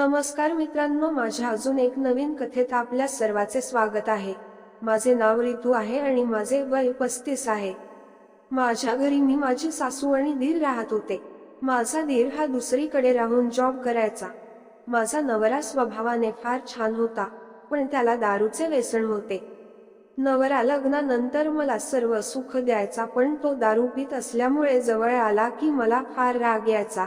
नमस्कार मित्रांनो माझ्या अजून एक नवीन कथेत आपल्या सर्वाचे स्वागत आहे. माझे नाव रितू आहे आणि माझे वय पस्तीस आहे. माझ्या घरी मी माझी सासू आणि धीर राहत होते. माझा धीर हा दुसरीकडे राहून जॉब करायचा. माझा नवरा स्वभावाने फार छान होता पण त्याला दारूचे व्यसन होते. नवरा लग्नानंतर मला सर्व सुख द्यायचा पण तो दारू पित असल्यामुळे जवळ आला की मला फार राग यायचा.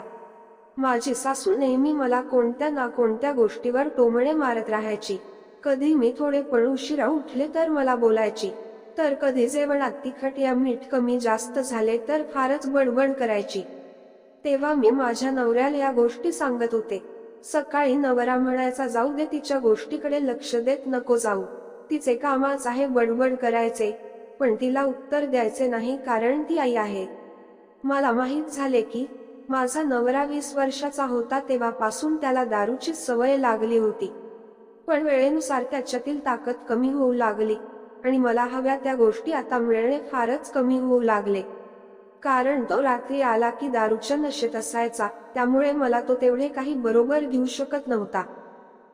माझी सासू नेहमी मला कोणत्या ना कोणत्या गोष्टीवर टोमणे मारत राहायची. कधी मी थोडे पण उशिरा उठले तर मला बोलायची. तर कधी जेवणात तिखट या मीठ कमी जास्त झाले तर फारच बडबड करायची. तेव्हा मी माझ्या नवऱ्याला या गोष्टी सांगत होते. सकाळी नवरा म्हणायचा जाऊ दे तिच्या गोष्टीकडे लक्ष देत नको जाऊ. तिचे कामाच आहे बडबड करायचे. पण तिला उत्तर द्यायचे नाही कारण ती आई आहे. मला माहीत झाले की माझा नवरा वीस वर्षाचा होता तेव्हापासून त्याला दारूची सवय लागली होती. पण वेळेनुसार त्याच्यातील ताकद कमी होऊ लागली आणि मला हव्या त्या गोष्टी आता मिळणे फारच कमी होऊ लागले. कारण तो रात्री आला की दारूच्या नशेत असायचा त्यामुळे मला तो तेवढे काही बरोबर घेऊ शकत नव्हता.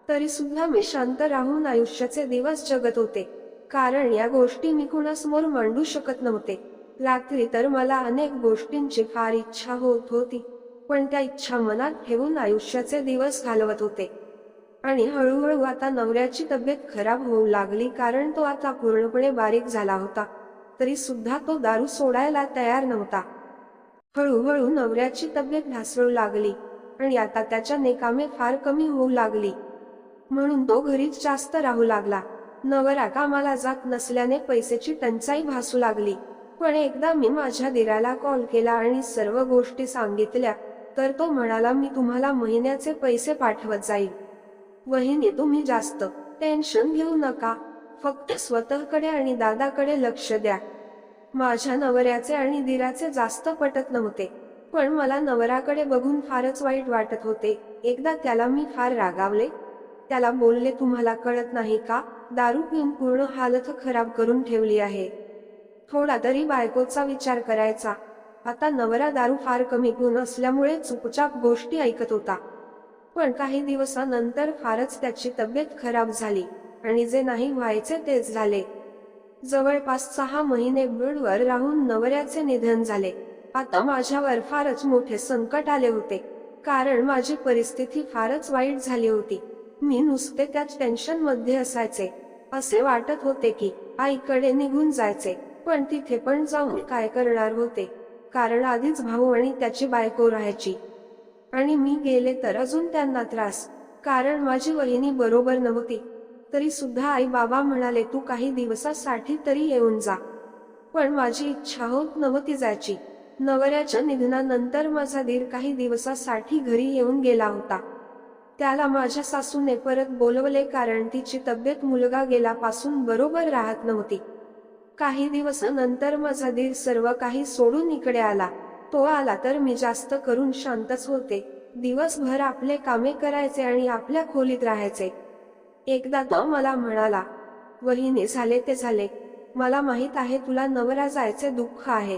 तरी सुद्धा मी शांत राहून आयुष्याचे दिवस जगत होते. कारण या गोष्टी मी कुणासमोर मांडू शकत नव्हते. रात्री तर मला अनेक गोष्टींची फार इच्छा होत होती पण त्या इच्छा मनात ठेवून आयुष्याचे दिवस घालवत होते. आणि हळूहळू आता नवऱ्याची तब्येत खराब होऊ लागली कारण तो आता पूर्णपणे बारीक झाला होता तरी सुद्धा तो दारू सोडायला तयार नव्हता. हळूहळू नवऱ्याची तब्येत ढासळू लागली आणि आता त्याच्या नेकामे फार कमी होऊ लागली. म्हणून तो घरीच जास्त राहू लागला. नवरा कामाला जात नसल्याने पैशाची टंचाई भासू लागली. पण एकदा मी माझ्या दिराला कॉल केला आणि सर्व गोष्टी सांगितल्या तर तो म्हणाला मी तुम्हाला महिन्याचे पैसे पाठवत जाईल वहिनी तुम्ही जास्त टेन्शन घेऊ नका. फक्त स्वतःकडे आणि दादाकडे लक्ष द्या. माझ्या नवऱ्याचे आणि दिराचे जास्त पटत नव्हते पण मला नवराकडे बघून फारच वाईट वाटत होते. एकदा त्याला मी फार रागावले. त्याला बोलले तुम्हाला कळत नाही का? दारू पिऊन पूर्ण हालत खराब करून ठेवली आहे. थोडा तरी बायकोचा विचार करायचा. आता नवरा दारू फार कमी गुण असल्यामुळे चुपचाप गोष्टी ऐकत होता. पण काही दिवसानंतर फारच त्याची तब्येत खराब झाली आणि जे नाही व्हायचे तेच झाले. जवळपास सहा महिने बीडवर राहून नवऱ्याचे निधन झाले. आता माझ्यावर फारच मोठे संकट आले होते. कारण माझी परिस्थिती फारच वाईट झाली होती. मी नुसते त्याच टेन्शनमध्ये असायचे. असे वाटत होते की आईकडे निघून जायचे. पण तिथे पण जाऊन काय करणार होते? कारण आधीच भाऊ आणि त्याची बायको राहायची. आणि मी गेले तर अजून त्यांना त्रास. कारण माझी वहिनी बरोबर नव्हती. तरी सुद्धा आई बाबा म्हणाले तू काही दिवसासाठी तरी येऊन जा. पण माझी इच्छा होत नव्हती जायची. नवऱ्याच्या निधनानंतर माझा दीर काही दिवसासाठी घरी येऊन गेला होता. त्याला माझ्या सासूने परत बोलवले कारण तिची तब्येत मुलगा गेल्यापासून बरोबर राहत नव्हती. काही दिवसानंतर माझा दिल सर्व काही सोडून इकडे आला. तो आला तर मी जास्त करून शांतच होते. दिवसभर आपले कामे करायचे आणि आपल्या खोलीत राहायचे. एकदा तो मला म्हणाला वहिनी झाले ते झाले. मला माहीत आहे तुला नवरा जायचे दुःख आहे.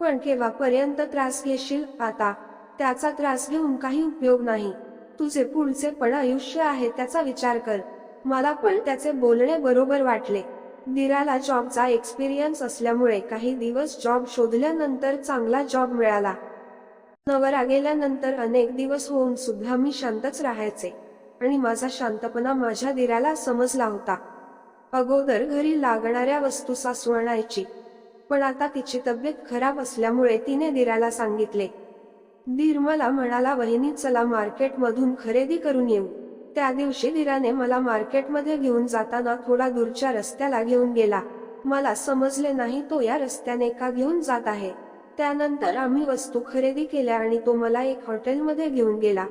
पण केव्हापर्यंत त्रास घेशील आता? त्याचा त्रास घेऊन काही उपयोग नाही. तुझे पुढचे पण आयुष्य आहे त्याचा विचार कर. मला पण त्याचे बोलणे बरोबर वाटले. दिराला जॉबचा एक्सपिरियन्स असल्यामुळे काही दिवस जॉब शोधल्यानंतर चांगला जॉब मिळाला. नवरा गेल्यानंतर अनेक दिवस होऊन सुद्धा मी शांतच राहायचे आणि माझा शांतपणा माझ्या दिराला समजला होता. अगोदर घरी लागणाऱ्या वस्तू सासू आणायची पण आता तिची तब्येत खराब असल्यामुळे तिने दिराला सांगितले दीर मला म्हणाला वहिनी चला मार्केटमधून खरेदी करून येऊ. त्या दिवशी धीराने मला मार्केटमध्ये घेऊन जाताना थोडा दूरच्या रस्त्याला घेऊन गेला. मला समजले नाही तो या रस्त्याने का घेऊन जात आहे. त्यानंतर आम्ही वस्तू खरेदी केल्या आणि तो मला एक हॉटेलमध्ये घेऊन गेला.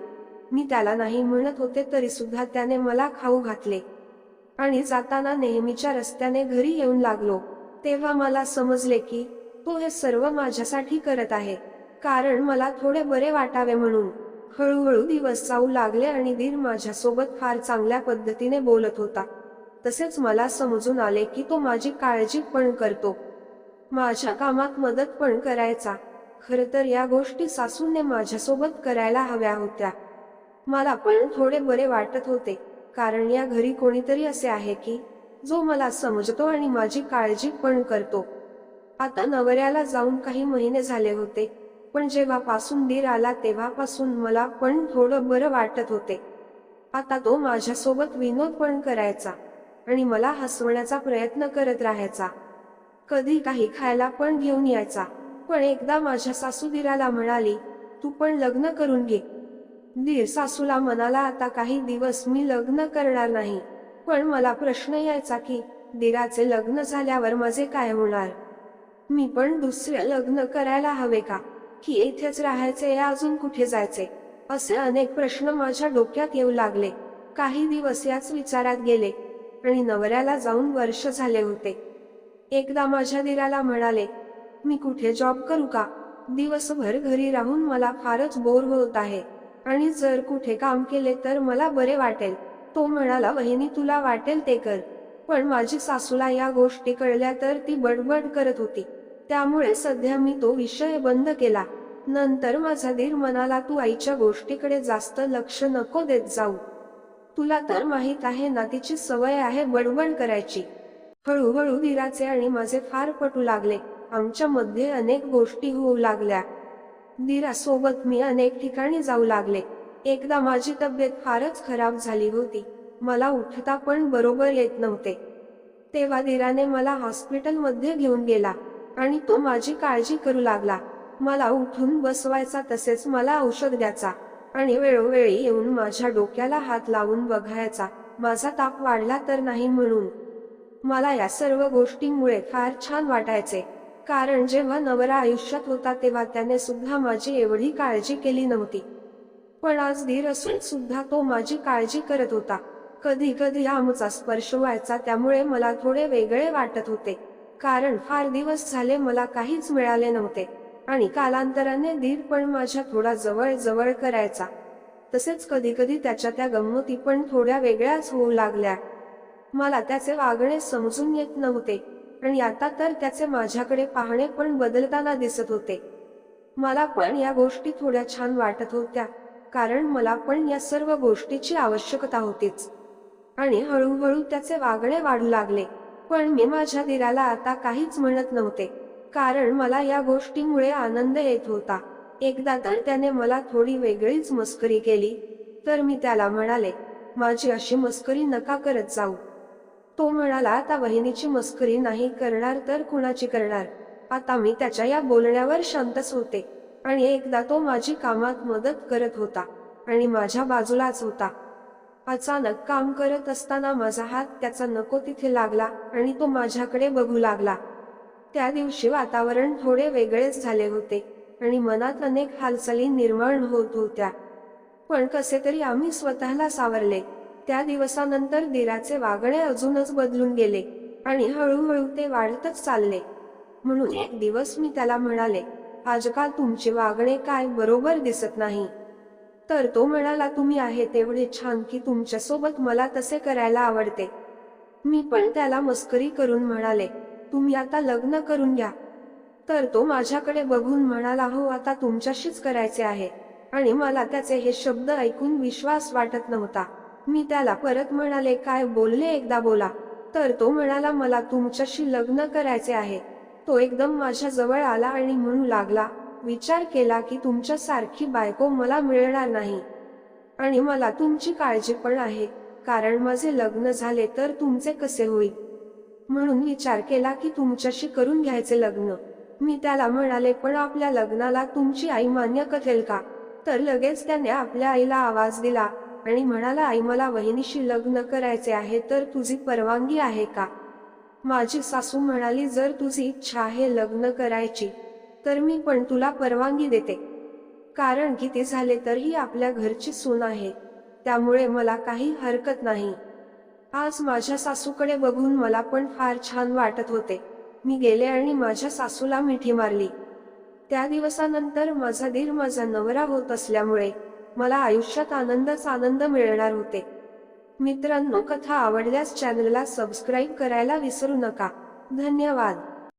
मी त्याला नाही म्हणत होते तरी सुद्धा त्याने मला खाऊ घातले. आणि जाताना नेहमीच्या रस्त्याने घरी येऊन लागलो. तेव्हा मला समजले की तो हे सर्व माझ्यासाठी करत आहे. कारण मला थोडे बरे वाटावे म्हणून. हळूहळू दिवस जाऊ लागले आणि वीर माझ्यासोबत फार चांगल्या पद्धतीने बोलत होता. तसेच मला समजून आले की तो माझी काळजी पण करतो. माझ्या कामात मदत पण करायचा. खर तर या गोष्टी सासूने माझ्यासोबत करायला हव्या होत्या. मला पण थोडे बरे वाटत होते. कारण या घरी कोणीतरी असे आहे की जो मला समजतो आणि माझी काळजी पण करतो. आता नवऱ्याला जाऊन काही महिने झाले होते. पण जेव्हापासून दीर आला तेव्हापासून मला पण थोडं बरं वाटत होते. आता तो माझ्यासोबत विनोद पण करायचा आणि मला हसवण्याचा प्रयत्न करत राहायचा. कधी काही खायला पण घेऊन यायचा पण एकदा माझ्या सासू दिराला म्हणाली तू पण लग्न करून घे. दीर सासूला म्हणाला आता काही दिवस मी लग्न करणार नाही पण मला प्रश्न यायचा की दिराचे लग्न झाल्यावर माझे काय होणार? मी पण दुसरे लग्न करायला हवे का? की येथेच राहायचे या अजून कुठे जायचे असे अनेक प्रश्न माझ्या डोक्यात येऊ लागले. काही दिवस याच विचारात गेले आणि नवऱ्याला जाऊन वर्ष झाले होते. एकदा माझ्या दिराला म्हणाले मी कुठे जॉब करू का? दिवसभर घरी राहून मला फारच बोर होत आहे. आणि जर कुठे काम केले तर मला बरे वाटेल. तो म्हणाला वहिनी तुला वाटेल ते कर. पण माझी सासूला या गोष्टी कळल्या तर ती बडबड करत होती. त्यामुळे सध्या मी तो विषय बंद केला. नंतर माझा दीर मनाला तू आईच्या गोष्टीकडे जास्त लक्ष नको देत जाऊ. तुला तर माहीत आहे ना तिची सवय आहे बडबड करायची. हळूहळू धीराचे आणि माझे फार पटू लागले. आमच्या मध्ये अनेक गोष्टी होऊ लागल्या. धीरासोबत मी अनेक ठिकाणी जाऊ लागले. एकदा माझी तब्येत फारच खराब झाली होती. मला उठता पण बरोबर येत नव्हते. तेव्हा धीराने मला हॉस्पिटलमध्ये घेऊन गेला. आणि तो माझी काळजी करू लागला. मला उठून बसवायचा तसेच मला औषध द्यायचा आणि वेळोवेळी येऊन माझ्या डोक्याला हात लावून बघायचा माझा ताप वाढला तर नाही म्हणून. मला या सर्व गोष्टींमुळे फार छान वाटायचे. कारण जेव्हा नवरा आयुष्यात होता तेव्हा त्याने सुद्धा माझी एवढी काळजी केली नव्हती. पण आज धीर असून सुद्धा तो माझी काळजी करत होता. कधी कधी आमचा स्पर्श व्हायचा त्यामुळे मला थोडे वेगळे वाटत होते. कारण फार दिवस झाले मला काहीच मिळाले नव्हते. आणि कालांतराने धीर पण माझ्या थोडा जवळ जवळ करायचा. तसेच कधी कधी त्याच्या त्या गंमती पण थोड्या वेगळ्याच होऊ लागल्या. मला त्याचे वागणे समजून येत नव्हते. आणि आता तर त्याचे माझ्याकडे पाहणे पण बदलताना दिसत होते. मला पण या गोष्टी थोड्या छान वाटत होत्या. कारण मला पण या सर्व गोष्टीची आवश्यकता होतीच. आणि हळूहळू त्याचे वागणे वाढू लागले. पण मी माझ्या दिराला आता काहीच म्हणत नव्हते. कारण मला या गोष्टीमुळे आनंद येत होता. एकदा तर त्याने मला थोडी वेगळीच मस्करी केली. तर मी त्याला म्हणाले माझी अशी मस्करी नका करत जाऊ तो म्हणाला आता वहिनीची मस्करी नाही करणार तर कुणाची करणार? आता मी त्याच्या या बोलण्यावर शांतच होते. आणि एकदा तो माझी कामात मदत करत होता आणि माझ्या बाजूलाच होता. अचानक काम करत असताना माझा हात त्याचा नको तिथे लागला आणि तो माझ्याकडे बघू लागला. त्या दिवशी वातावरण थोडे वेगळेच झाले होते आणि मनात अनेक हालचाली निर्माण होत होत्या. पण कसे तरी आम्ही स्वतःला सावरले. त्या दिवसानंतर दिराचे वागणे अजूनच बदलून गेले आणि हळूहळू ते वाढतच चालले. म्हणून एक दिवस मी त्याला म्हणाले आजकाल तुमचे वागणे काय बरोबर दिसत नाही. तर तो म्हणाला तुम्ही आहे तेवढे छान की तुमच्यासोबत मला तसे करायला आवडते. मी पण त्याला मस्करी करून म्हणाले तुम्ही आता लग्न करून घ्या. तर तो माझ्याकडे बघून म्हणाला हो आता तुमच्याशीच करायचे आहे. आणि मला त्याचे हे शब्द ऐकून विश्वास वाटत नव्हता. मी त्याला परत म्हणाले काय बोलले एकदा बोला. तर तो म्हणाला मला तुमच्याशी लग्न करायचे आहे. तो एकदम माझ्या जवळ आला आणि म्हणू लागला विचार केला की तुमच्या सारखी बायको मला मिळणार नाही. आणि मला तुमची काळजी पण आहे कारण माझे लग्न झाले तर तुमचे कसे होईल? म्हणून विचार केला की तुमच्याशी करून घ्यायचे लग्न. मी त्याला म्हणाले पण आपल्या लग्नाला तुमची आई मान्य करेल का? तर लगेच त्याने आपल्या आईला आवाज दिला आणि म्हणाला आई मला वहिनीशी लग्न करायचे आहे तर तुझी परवानगी आहे का? माझी सासू म्हणाली जर तुझी इच्छा आहे लग्न करायची तर मी पण तुला परवानगी देते. कारण की ते झाले तरीही आपल्या घरची सून आहे. त्यामुळे मला काही हरकत नाही. आज माझ्या सासूकडे बघून मला पण फार छान वाटत होते. मी गेले आणि माझ्या सासूला मिठी मारली. त्या दिवसानंतर माझा धीर माझा नवरा होत असल्यामुळे मला आयुष्यात आनंदच आनंद मिळणार होते. मित्रांनो कथा आवडल्यास चॅनलला सबस्क्राईब करायला विसरू नका. धन्यवाद.